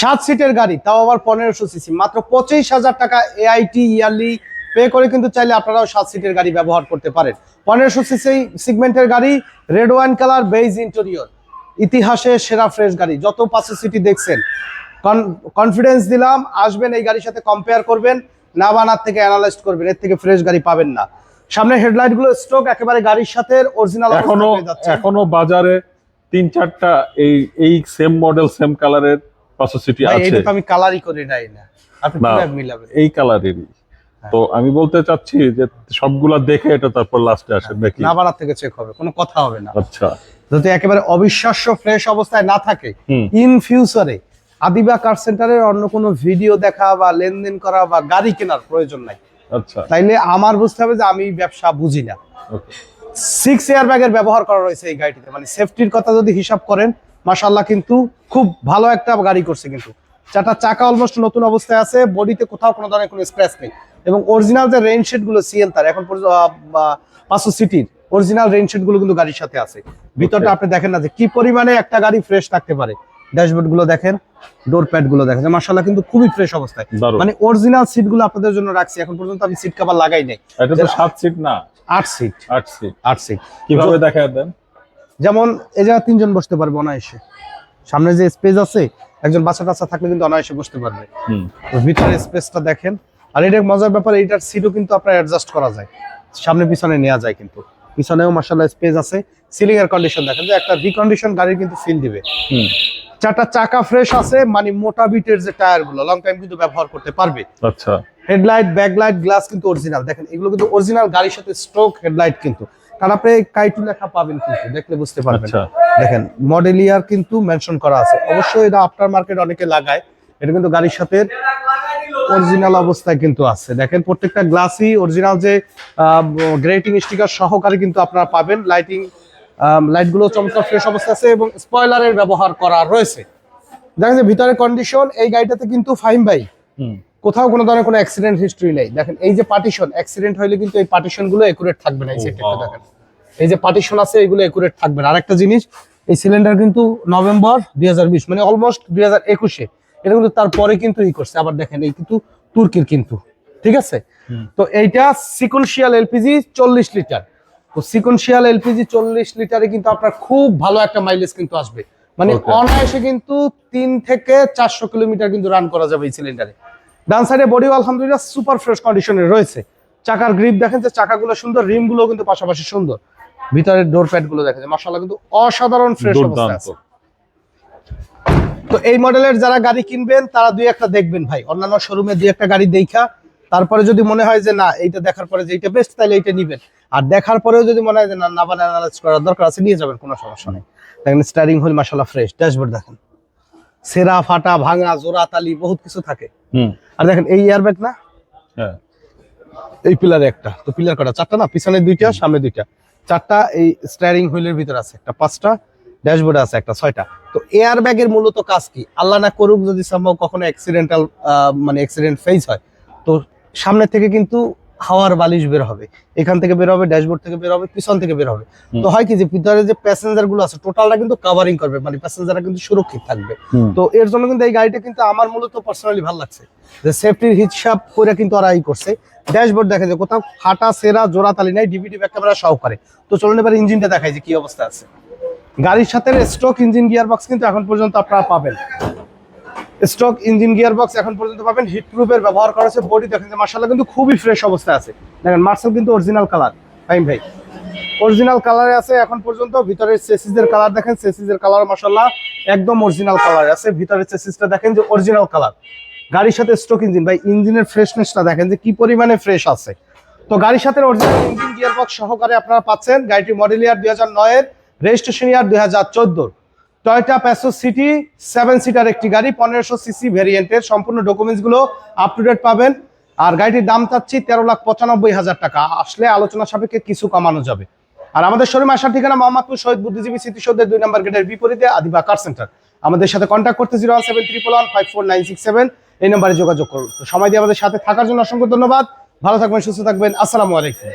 সাত সিটের গাড়ি তাও আবার পনেরোশো সিসি। মাত্র পঁচিশ হাজার টাকা এআইটি ইয়ারলি পে করে কিন্তু চাইলে আপনারাও সাত সিটের গাড়ি ব্যবহার করতে পারেন। পনেরোশো সিসি সিগমেন্টের গাড়ি red wine colour beige interior. ইতিহাসে সেরা ফ্রেশ গাড়ি যত পাঁচশো সিটি দেখছেন। কনফিডেন্স দিলাম আসবেন এই গাড়ির সাথে কম্পেয়ার করবেন না বানার থেকে অ্যানালাইজ করবেন এর থেকে ফ্রেশ গাড়ি পাবেন না। সামনে হেডলাইটগুলো স্ট্রোক একেবারে গাড়ির সাথে অরিজিনাল এখনও এখনও বাজারে তিন চারটা এই এই সেম মডেল সেম কালারের আছে। এইটা তো আমি কালারই করে নাই না। আপনি কীভাবে মিলাবেন? এই কালারেরই তো আমি বলতে চাচ্ছি যে সবগুলা দেখে এটা তারপর লাস্টে আসেন নাকি? না বানার থেকে চেক হবে কোনো কথা হবে না। আচ্ছা। যদি একেবারে অবিশ্বাস্য ফ্রেশ অবস্থায় না থাকে ইন ফিউচারে আদিবা কার সেন্টারের অন্য কোনো ভিডিও দেখা বা লেনদেন করা বা গাড়ি কেনার প্রয়োজন নাই। আচ্ছা। তাইলে আমার বুঝতে হবে যে আমি ব্যবসা বুঝি না। সিক্স এয়ার ব্যাগের ব্যবহার করা রয়েছে এই গাড়িটিতে। মানে সেফটির কথা যদি হিসাব করেন মাশাল্লাহ কিন্তু খুব ভালো একটা গাড়ি করছে কিন্তু। চারটা চাকা অলমোস্ট নতুন অবস্থায় আছে বডিতে কোথাও কোনো ধরনের কোনো স্ক্র্যাচ নেই। এবং অরিজিনাল যে রেইন শেডগুলো সিএল তার এখন পর্যন্ত পাঁচশো সিটির অরিজিনাল রেইন শেডগুলো কিন্তু গাড়ির সাথে আছে। ভিতরটা আপনি দেখেন না যে কি পরিমাণে একটা গাড়ি ফ্রেশ থাকতে পারে। ড্যাশবোর্ডগুলো দেখেন ডোর প্যাডগুলো দেখেন মাশাল্লাহ কিন্তু খুবই ফ্রেশ অবস্থায়। মানে অরিজিনাল সিটগুলো আপনাদের জন্য রাখছি এখন পর্যন্ত আমি সিট কভার লাগাই নাই। এটা তো সাত সিট না? আট সিট আট সিট আট সিট কীভাবে দেখা দেন? যেমন এই জায়গায় তিনজন বসতে পারবে অনায়াসে। সামনে যে স্পেস আছে একজন বাচ্চা টাচ্চা থাকলে কিন্তু অনায়াসে বসতে পারবে। ভিতরে স্পেসটা দেখেন। আর এটা মজার ব্যাপার এইটার সিটও কিন্তু আপনার অ্যাডজাস্ট করা যায়। সামনে পিছনে নেওয়া যায় কিন্তু। পিছনেও মার্শাল্লাহ স্পেস আছে। সিলিং এর কন্ডিশন দেখেন যে একটা রিকন্ডিশন গাড়ির কিন্তু ফিল দিবে। হুম। চারটা চাকা ফ্রেশ আছে মানে মোটা বিটের যে টায়ারগুলো লং টাইম কিন্তু ব্যবহার করতে পারবে। আচ্ছা। হেডলাইট ব্যাকলাইট গ্লাস কিন্তু অরিজিনাল দেখেন এগুলো কিন্তু অরিজিনাল গাড়ির সাথে স্ট্রোক হেডলাইট কিন্তু। কারণ আপনি কাইটু লেখা পাবেন কিন্তু দেখলে বুঝতে পারবেন। আচ্ছা। দেখেন মডেল ইয়ার কিন্তু মেনশন করা আছে। অবশ্যই এটা আফটার মার্কেট অনেকে লাগায়। এটা কিন্তু গাড়ির সাথে অরিজিনাল অবস্থায় কিন্তু আছে। দেখেন প্রত্যেকটা গ্লাসই অরিজিনাল যে গ্রেটিং স্টিকার সহকারে কিন্তু আপনারা পাবেন। লাইটিং লাইটগুলো চমৎকার ফ্রেশ অবস্থা আছে এবং স্পয়লারের ব্যবহার করা রয়েছে। দেখেন যে ভিতরে কন্ডিশন এই গাড়িটাতে কিন্তু ফাইন বাই হুম। কোথাও কোনো ধরনের কোনো অ্যাক্সিডেন্ট হিস্ট্রি নেই। দেখেন এই যে পার্টিশন অ্যাক্সিডেন্ট হলে কিন্তু এই পার্টিশনগুলো একুরেট থাকবে না এই সেটটা দেখেন। এই যে পার্টিশন আছে এগুলো একুরেট থাকবে না। আরেকটা জিনিস এই সিলিন্ডার কিন্তু নভেম্বর দুই হাজার বিশ মানে অলমোস্ট দুই হাজার একুশে। এটা কিন্তু তারপরে কিন্তু ই করছে। আবার দেখেন এই কিন্তু তুর্কির কিন্তু। ঠিক আছে? তো এইটা সিকোয়েন্সিয়াল এলপিজি চল্লিশ লিটার। তো সিকোয়েন্সিয়াল এলপিজি চল্লিশ লিটারে কিন্তু আপনার খুব ভালো একটা মাইলেজ কিন্তু আসবে। মানে. অনায়াসে কিন্তু তিন থেকে চারশো কিলোমিটার কিন্তু রান করা যাবে এই সিলিন্ডারে ডান সাইডে বডিও আলহামদুলিল্লাহ সুপার ফ্রেশ কন্ডিশনে রয়েছে। চাকার গ্রিপ দেখেন যে চাকাগুলো সুন্দর রিমগুলো কিন্তু পাশাপাশি সুন্দর। ভিতরের ডোর প্যাডগুলো দেখেন মাসাল্লাহ কিন্তু অসাধারণ ফ্রেশ অবস্থা আছে। তো এই মডেলের যারা গাড়ি কিনবেন তারা দুই একটা দেখবেন ভাই। অন্যান্য শোরুমে দুই একটা গাড়ি দেখা। তারপরে যদি মনে হয় যে না এইটা দেখার পরে যে এইটা বেস্ট তাহলে এইটা নিবেন। আর দেখার পরেও যদি মনে হয় যে না না অ্যানালাইজ করার দরকার আছে নিয়ে যাবেন কোনো সমস্যা নেই। দেখেন স্টারিং হুইল মাসাল্লাহ ফ্রেশ ড্যাশবোর্ড দেখেন। সেরা ফাটা ভাঙা জোড়া তালি বহুত কিছু থাকে। হুম। আর দেখেন এই এয়ারব্যাগ না? হ্যাঁ। এই পিলারে একটা। তো পিলার কটা? চারটা না? পিছনে দুইটা সামনে দুইটা। চারটা এই স্টারিং হুইলের ভিতরে আছে একটা পাঁচটা ড্যাশবোর্ড আছে একটা ছয়টা। তো এয়ার ব্যাগের মূলত কাজ কি? আল্লাহ না করুক যদি সম্ভব কখনো অ্যাক্সিডেন্টাল মানে অ্যাক্সিডেন্ট ফেস হয়। তো সামনে থেকে কিন্তু হাওয়ার বালিশ বের হবে এখান থেকে বের হবে ড্যাশবোর্ড থেকে বের হবে পিছন থেকে বের হবে। তো হয় কি যে ভিতরে যে প্যাসেঞ্জারগুলো আছে টোটালটা কিন্তু কাভারিং করবে মানে প্যাসেঞ্জাররা কিন্তু সুরক্ষিত থাকবে। তো এর জন্য কিন্তু এই গাড়িটা কিন্তু আমার মূলত পার্সোনালি ভালো লাগছে যে সেফটির হিসাব করে কিন্তু ওরা ই করছে। ড্যাশবোর্ড দেখা যায় কোথাও ফাটা সেরা জোড়া তালি নাই ডিভিডি ব্যাক ক্যামেরা সহকারে তো চলুন এবার ইঞ্জিনটা দেখাই যে কি অবস্থা আছে। গাড়ির সাথে স্ট্রোক ইঞ্জিন গিয়ার বক্স কিন্তু এখন পর্যন্ত আপনারা পাবেন। স্ট্রোক ইঞ্জিন গিয়ার বক্স এখন পর্যন্ত পাবেন হিট প্রুফের ব্যবহার করা হয়েছে বডি দেখেন যে মার্শাল্লাহ কিন্তু খুবই ফ্রেশ অবস্থায় আছে। দেখেন মার্শাল কিন্তু অরিজিনাল কালার ফাইন ভাই। অরিজিনাল কালারে আছে এখন পর্যন্ত, ভিতরের চেসিসের কালার দেখেন চেসিসের কালার মাশাল্লাহ একদম অরিজিনাল কালার আছে। ভিতরের চেসিসটা দেখেন যে অরিজিনাল কালার গাড়ির সাথে স্ট্রোক ইঞ্জিন ভাই, ইঞ্জিনের ফ্রেশনেসটা দেখেন যে কি পরিমাণে ফ্রেশ আছে। তো গাড়ির সাথে অরিজিনাল ইঞ্জিন গিয়ার বক্স সহকারে আপনারা পাচ্ছেন, গাড়িটি মডেল ইয়ার দুই হাজার নয়ের রেজিস্ট্রেশন ইয়ার দুই হাজার চোদ্দোর। Toyota Passo Sette seven seater একটি গাড়ি, পনেরোশো সিসি ভেরিয়েন্টের সম্পূর্ণ ডকুমেন্টসগুলো আপ টু ডেট পাবেন। আর গাড়িটির দাম চাচ্ছি তেরো লাখ পঁচানব্বই হাজার টাকা। আসলে আলোচনা সাপেক্ষে কিছু কমানো যাবে। আর আমাদের শোরুম আসার ঠিকানা মোহাম্মদপুর শহীদ বুদ্ধিজীবী স্মৃতিসৌধের দুই নম্বর গেটের বিপরীতে আদিবা কার সেন্টার আমাদের সাথে কন্ট্যাক্ট করতে zero one seven triple one five four nine six seven এই নম্বরে যোগাযোগ করুন। তো সময় দিয়ে আমাদের সাথে থাকার জন্য অসংখ্য ধন্যবাদ। ভালো থাকবেন, সুস্থ থাকবেন। আসসালামু আলাইকুম।